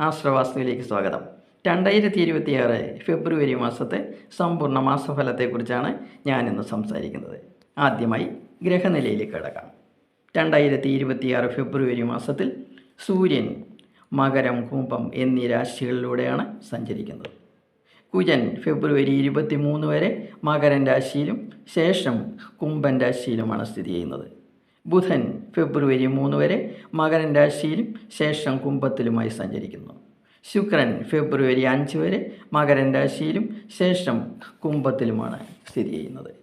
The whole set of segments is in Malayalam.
ആശ്രവാസ്തുവിലേക്ക് സ്വാഗതം. രണ്ടായിരത്തി ഇരുപത്തിയാറ് ഫെബ്രുവരി മാസത്തെ സമ്പൂർണ മാസഫലത്തെക്കുറിച്ചാണ് ഞാനിന്ന് സംസാരിക്കുന്നത്. ആദ്യമായി ഗ്രഹനിലയിലേക്ക് കിടക്കാം. രണ്ടായിരത്തി ഇരുപത്തിയാറ് ഫെബ്രുവരി മാസത്തിൽ സൂര്യൻ മകരം കുംഭം എന്നീ രാശികളിലൂടെയാണ് സഞ്ചരിക്കുന്നത്. കുജൻ ഫെബ്രുവരി ഇരുപത്തി മൂന്ന് വരെ മകരൻ രാശിയിലും ശേഷം കുംഭൻ രാശിയിലുമാണ് സ്ഥിതി ചെയ്യുന്നത്. ബുധൻ ഫെബ്രുവരി മൂന്ന് വരെ മകരൻ രാശിയിലും ശേഷം കുംഭത്തിലുമായി സഞ്ചരിക്കുന്നു. ശുക്രൻ ഫെബ്രുവരി അഞ്ച് വരെ മകരൻ രാശിയിലും ശേഷം കുംഭത്തിലുമാണ് സ്ഥിതി ചെയ്യുന്നത്.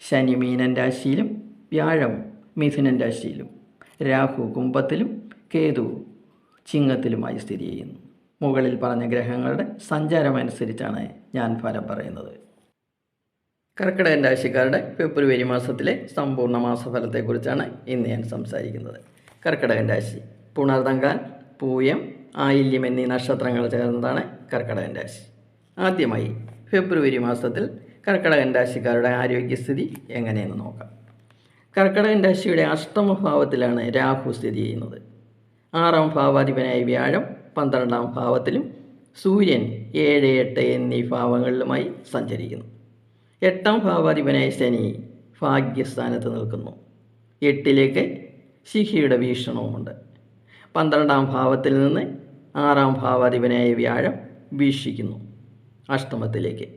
ശനി മീനൻ രാശിയിലും വ്യാഴം മിഥുനൻ രാശിയിലും രാഹു കുംഭത്തിലും കേതു ചിങ്ങത്തിലുമായി സ്ഥിതി ചെയ്യുന്നു. മുകളിൽ പറഞ്ഞ ഗ്രഹങ്ങളുടെ സഞ്ചാരമനുസരിച്ചാണ് ഞാൻ ഫലം പറയുന്നത്. കർക്കിടകൻ രാശിക്കാരുടെ ഫെബ്രുവരി മാസത്തിലെ സമ്പൂർണ മാസഫലത്തെക്കുറിച്ചാണ് ഇന്ന് ഞാൻ സംസാരിക്കുന്നത്. കർക്കിടകൻ രാശി. പുണർതങ്കാൻ പൂയം ആയില്യം എന്നീ നക്ഷത്രങ്ങൾ ചേർന്നതാണ് കർക്കിടകൻ രാശി. ആദ്യമായി ഫെബ്രുവരി മാസത്തിൽ കർക്കിടകൻ രാശിക്കാരുടെ ആരോഗ്യസ്ഥിതി എങ്ങനെയെന്ന് നോക്കാം. കർക്കിടകൻ രാശിയുടെ അഷ്ടമഭാവത്തിലാണ് രാഹു സ്ഥിതി ചെയ്യുന്നത്. ആറാം ഭാവാധിപനായ വ്യാഴം പന്ത്രണ്ടാം ഭാവത്തിലും സൂര്യൻ ഏഴ് എട്ട് എന്നീ ഭാവങ്ങളിലുമായി സഞ്ചരിക്കുന്നു. എട്ടാം ഭാവാധിപനായ ശനി ഭാഗ്യസ്ഥാനത്ത് നിൽക്കുന്നു. എട്ടിലേക്ക് ശിഹിയുടെ വീക്ഷണവുമുണ്ട്. പന്ത്രണ്ടാം ഭാവത്തിൽ നിന്ന് ആറാം ഭാവാധിപനായ വ്യാഴം വീക്ഷിക്കുന്നു അഷ്ടമത്തിലേക്ക്.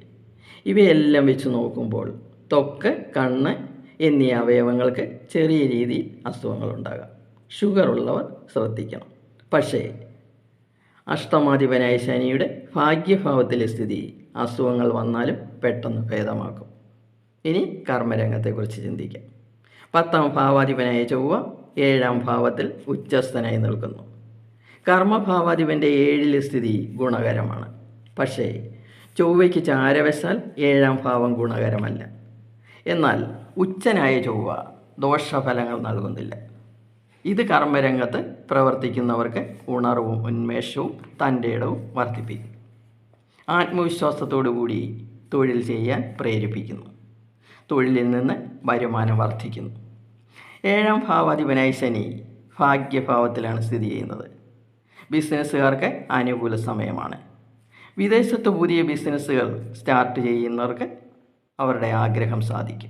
ഇവയെല്ലാം വെച്ച് നോക്കുമ്പോൾ ത്വക്ക് കണ്ണ് എന്നീ അവയവങ്ങൾക്ക് ചെറിയ രീതിയിൽ അസുഖങ്ങളുണ്ടാകാം. ഷുഗർ ഉള്ളവർ ശ്രദ്ധിക്കണം. പക്ഷേ അഷ്ടമാധിപനായ ശനിയുടെ ഭാഗ്യഭാവത്തിലെ സ്ഥിതി അസുഖങ്ങൾ വന്നാലും പെട്ടെന്ന് ഭേദമാക്കും. ഇനി കർമ്മരംഗത്തെക്കുറിച്ച് ചിന്തിക്കാം. പത്താം ഭാവാധിപനായ ചൊവ്വ ഏഴാം ഭാവത്തിൽ ഉച്ചസ്ഥനായി നിൽക്കുന്നു. കർമ്മഭാവാധിപന്റെ ഏഴിലെ സ്ഥിതി ഗുണകരമാണ്. പക്ഷേ ചൊവ്വയ്ക്ക് ചാരവശാൽ ഏഴാം ഭാവം ഗുണകരമല്ല. എന്നാൽ ഉച്ചനായ ചൊവ്വ ദോഷഫലങ്ങൾ നൽകുന്നില്ല. ഇത് കർമ്മരംഗത്ത് പ്രവർത്തിക്കുന്നവർക്ക് ഉണർവും ഉന്മേഷവും തന്റെ ഇടവും വർദ്ധിപ്പിക്കും. ആത്മവിശ്വാസത്തോടു കൂടി തൊഴിൽ ചെയ്യാൻ പ്രേരിപ്പിക്കുന്നു. തൊഴിലിൽ നിന്ന് വരുമാനം വർദ്ധിക്കുന്നു. ഏഴാം ഭാവാധിപനായ ശനി ഭാഗ്യഭാവത്തിലാണ് സ്ഥിതി ചെയ്യുന്നത്. ബിസിനസ്സുകാർക്ക് അനുകൂല സമയമാണ്. വിദേശത്ത് പുതിയ ബിസിനസ്സുകൾ സ്റ്റാർട്ട് ചെയ്യുന്നവർക്ക് അവരുടെ ആഗ്രഹം സാധിക്കും.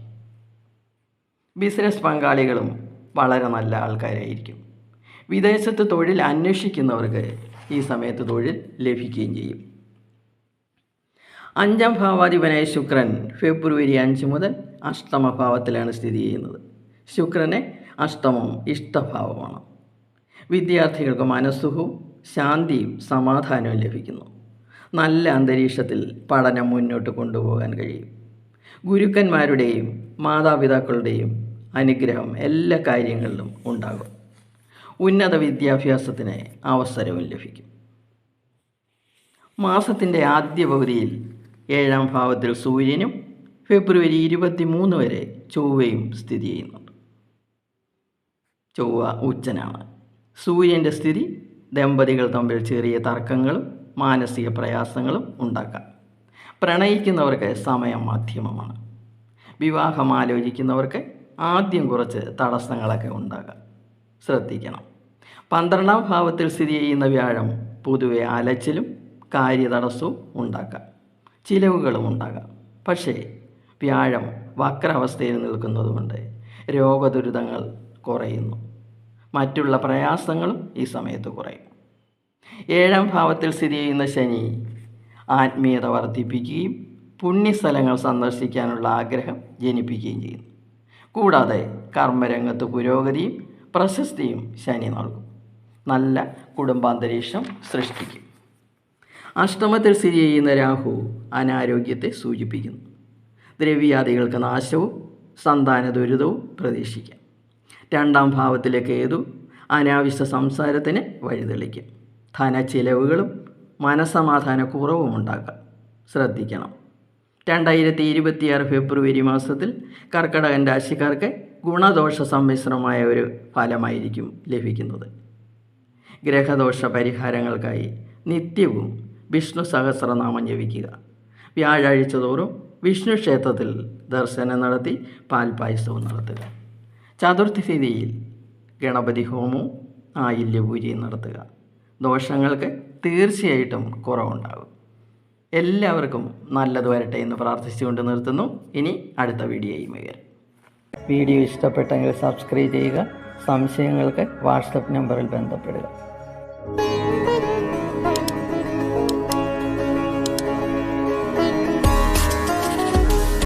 ബിസിനസ് പങ്കാളികളും വളരെ നല്ല ആൾക്കാരായിരിക്കും. വിദേശത്ത് തൊഴിൽ അന്വേഷിക്കുന്നവർക്ക് ഈ സമയത്ത് തൊഴിൽ ലഭിക്കുകയും ചെയ്യും. അഞ്ചാം ഭാവാധിപനായ ശുക്രൻ ഫെബ്രുവരി അഞ്ച് മുതൽ അഷ്ടമഭാവത്തിലാണ് സ്ഥിതി ചെയ്യുന്നത്. ശുക്രനെ അഷ്ടമം ഇഷ്ടഭാവമാണ്. വിദ്യാർത്ഥികൾക്ക് മനസ്സുഖവും ശാന്തിയും സമാധാനവും ലഭിക്കുന്നു. നല്ല അന്തരീക്ഷത്തിൽ പഠനം മുന്നോട്ട് കൊണ്ടുപോകാൻ കഴിയും. ഗുരുക്കന്മാരുടെയും മാതാപിതാക്കളുടെയും അനുഗ്രഹം എല്ലാ കാര്യങ്ങളിലും ഉണ്ടാകും. ഉന്നത വിദ്യാഭ്യാസത്തിന് അവസരവും ലഭിക്കും. മാസത്തിന്റെ ആദ്യ പകുതിയിൽ ഏഴാം ഭാവത്തിൽ സൂര്യനും ഫെബ്രുവരി ഇരുപത്തി മൂന്ന് വരെ ചൊവ്വയും സ്ഥിതി ചെയ്യുന്നുണ്ട് ചൊവ്വ ഉച്ചനാണ്. സൂര്യന്റെ സ്ഥിതി ദമ്പതികൾ തമ്മിൽ ചെറിയ തർക്കങ്ങളും മാനസിക പ്രയാസങ്ങളും ഉണ്ടാക്കാം. പ്രണയിക്കുന്നവർക്ക് സമയം മാധ്യമമാണ്. വിവാഹം ആലോചിക്കുന്നവർക്ക് ആദ്യം കുറച്ച് തടസ്സങ്ങളൊക്കെ ഉണ്ടാകാം. ശ്രദ്ധിക്കണം. പന്ത്രണ്ടാം ഭാവത്തിൽ സ്ഥിതി ചെയ്യുന്ന വ്യാഴം പൊതുവെ അലച്ചിലും കാര്യതടസ്സവും ഉണ്ടാക്കാം. ചിലവുകളും ഉണ്ടാകാം. പക്ഷേ വ്യാഴം വക്രാവസ്ഥയിൽ നിൽക്കുന്നതുകൊണ്ട് രോഗദുരിതങ്ങൾ കുറയുന്നു. മറ്റുള്ള പ്രയാസങ്ങളും ഈ സമയത്ത് കുറയും. ഏഴാം ഭാവത്തിൽ സ്ഥിതി ചെയ്യുന്ന ശനി ആത്മീയത വർദ്ധിപ്പിക്കുകയും പുണ്യസ്ഥലങ്ങൾ സന്ദർശിക്കാനുള്ള ആഗ്രഹം ജനിപ്പിക്കുകയും ചെയ്യുന്നു. കൂടാതെ കർമ്മരംഗത്ത് പുരോഗതിയും പ്രശസ്തിയും ശനി നൽകും. നല്ല കുടുംബാന്തരീക്ഷം സൃഷ്ടിക്കും. അഷ്ടമത്തിൽ സ്ഥിതി ചെയ്യുന്ന രാഹു അനാരോഗ്യത്തെ സൂചിപ്പിക്കുന്നു. ദ്രവ്യാദികൾക്ക് നാശവും സന്താന ദുരിതവും പ്രതീക്ഷിക്കാം. രണ്ടാം ഭാവത്തിലെ കേതു അനാവശ്യ സംസാരത്തിന് വഴിതെളിക്കും. ധനച്ചിലവുകളും ചിലവുകളും കുറവും ഉണ്ടാക്കാം. ശ്രദ്ധിക്കണം. രണ്ടായിരത്തി ഇരുപത്തിയാറ് ഫെബ്രുവരി മാസത്തിൽ കർക്കടകൻ രാശിക്കാർക്ക് ഗുണദോഷ സമ്മിശ്രമായ ഒരു ഫലമായിരിക്കും ലഭിക്കുന്നത്. ഗ്രഹദോഷ പരിഹാരങ്ങൾക്കായി നിത്യവും വിഷ്ണു സഹസ്രനാമം ജപിക്കുക. വ്യാഴാഴ്ച തോറും വിഷ്ണു ക്ഷേത്രത്തിൽ ദർശനം നടത്തി പാൽപായസവും നടത്തുക. ചതുർത്ഥി തിഥിയിൽ ഗണപതി ഹോമവും ആയില്യപൂജയും നടത്തുക. ദോഷങ്ങൾക്ക് തീർച്ചയായിട്ടും കുറവുണ്ടാകും. എല്ലാവർക്കും നല്ലത് വരട്ടെ എന്ന് പ്രാർത്ഥിച്ചുകൊണ്ട് നിർത്തുന്നു. ഇനി അടുത്ത വീഡിയോയും വരും വീഡിയോ ഇഷ്ടപ്പെട്ടെങ്കിൽ സബ്സ്ക്രൈബ് ചെയ്യുക. സംശയങ്ങൾക്ക് വാട്സപ്പ് നമ്പറിൽ ബന്ധപ്പെടുക.